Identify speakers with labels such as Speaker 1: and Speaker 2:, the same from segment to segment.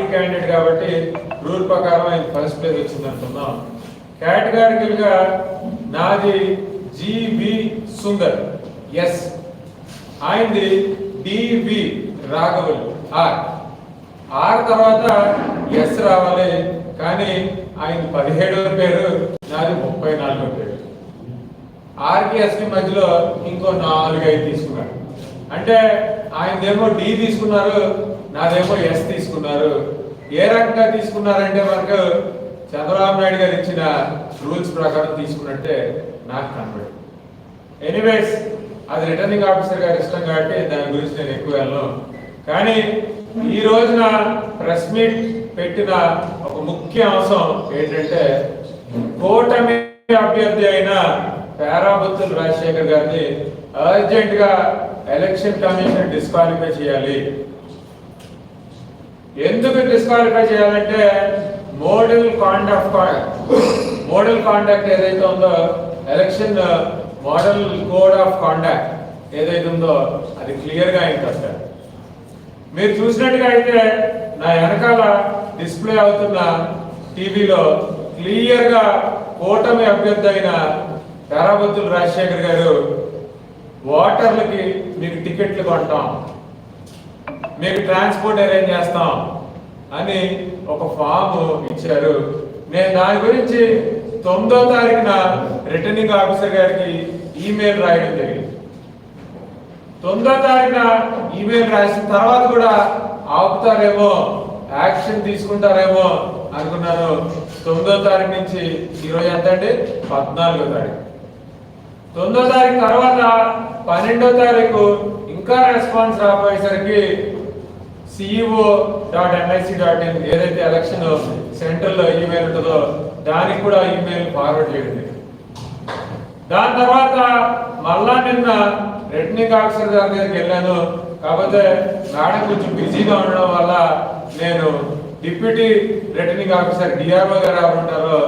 Speaker 1: Party candidate కాబట్టి rule ప్రకారం ఆయన ఫస్ట్ ప్లేస్ వచ్చింది అనుకుందాం. కేటగారికల్గా నాది జివి సుందర్ ఎస్ ఆయనది డివి రాఘవల్. ఆర్ ఆర్ తర్వాత ఎస్ రావాలి కానీ ఆయన పదిహేడవ పేరు నాది ముప్పై నాలుగో పేరు. ఆర్కి ఎస్కి మధ్యలో ఇంకో నాలుగు ఐదు తీసుకున్నాడు అంటే ఆయనదేమో డి తీసుకున్నారు నాదేమో ఎస్ తీసుకున్నారు. ఏ రకంగా తీసుకున్నారంటే మనకు చంద్రబాబు నాయుడు గారు ఇచ్చిన రూల్స్ ప్రకారం తీసుకున్నట్టే నాకు కనబడి ఎనీవేస్ అది రిటర్నింగ్ ఆఫీసర్ గారి ఇష్టం కాబట్టి దాని గురించి నేను ఎక్కువ వెళ్ళను. కానీ ఈ రోజున ప్రెస్ మీట్ పెట్టిన ఒక ముఖ్య అంశం ఏంటంటే కూటమి అభ్యర్థి అయిన పేరాబుత్తులు రాజశేఖర్ గారిని అర్జెంట్గా ఎలక్షన్ కమిషన్ డిస్క్వాలిఫై చేయాలి. ఎందుకు డిస్క్వాలిఫై చేయాలంటే మోడల్ కాండక్ట్ మోడల్ కాండక్ట్ ఏదైతే ఉందో election model code of conduct ఏదైతే ఉందో అది క్లియర్గా మీరు చూసినట్టుగా అయితే నా వెనకాల డిస్ప్లే అవుతున్న టీవీలో క్లియర్గా కూటమి అభ్యర్థి అయిన తారాబత్తులు రాజశేఖర్ గారు ఓటర్లకి మీకు టికెట్లు కొంటాం. మీకు ట్రాన్స్పోర్ట్ అరేంజ్ చేస్తాం అని ఒక ఫామ్ ఇచ్చారు. నేను దాని గురించి తొమ్మిదో తారీఖున రిటర్నింగ్ ఆఫీసర్ గారికి ఈమెయిల్ రాయడం జరిగింది. తొమ్మిదో తారీఖున ఈమెయిల్ రాసిన తర్వాత కూడా ఆపుతారేమో యాక్షన్ తీసుకుంటారేమో అనుకున్నాను. తొమ్మిదో తారీఖు నుంచి ఈరోజు ఎంత అండి పద్నాలుగో తారీఖు. తొమ్మిదో తారీఖు తర్వాత పన్నెండో తారీఖు ఇంకా response రాబోయేసరికి CEO dot NIC dot in ఏదైతే ఎలక్షన్ సెంటర్లో ఈమెయిల్ ఉంటుందో దానికి కూడా ఈమెయిల్ ఫార్వర్డ్ చేయండి. దాని తర్వాత మళ్ళా నిన్న రిటర్నింగ్ ఆఫీసర్ గారి దగ్గరికి వెళ్ళాను. కాకపోతే మేడం కొంచెం బిజీగా ఉండడం వల్ల నేను డిప్యూటీ రిటర్నింగ్ ఆఫీసర్ డిఆర్ఓ గారు ఎవరు ఉంటారో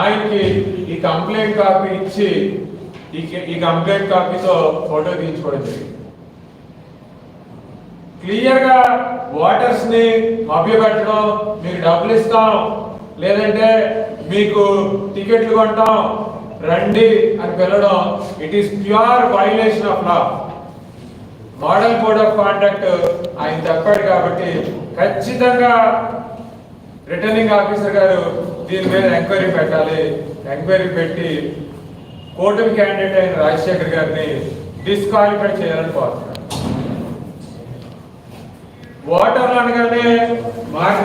Speaker 1: ఆయనకి ఈ కంప్లైంట్ కాపీ ఇచ్చి ఈ ఈ కంప్లైంట్ కాపీతో ఫోటో తీయించుకోవడం జరిగింది. క్లియర్గా ఓటర్స్ని మభ్యపెట్టడం మీకు డబ్బులు ఇస్తాం లేదంటే మీకు టికెట్లు కొంటాం రండి అని పిలవడం it is pure violation of law. Model code of conduct ఆయన చెప్పాడు కాబట్టి ఖచ్చితంగా రిటర్నింగ్ ఆఫీసర్ గారు దీని మీద ఎంక్వైరీ పెట్టాలి. ఎంక్వైరీ పెట్టి కూటమి క్యాండిడేట్ అయిన రాజశేఖర్ గారిని డిస్క్వాలిఫై చేయాలని కోరుతున్నాను. ఓటర్లు అనగానే మార్కెట్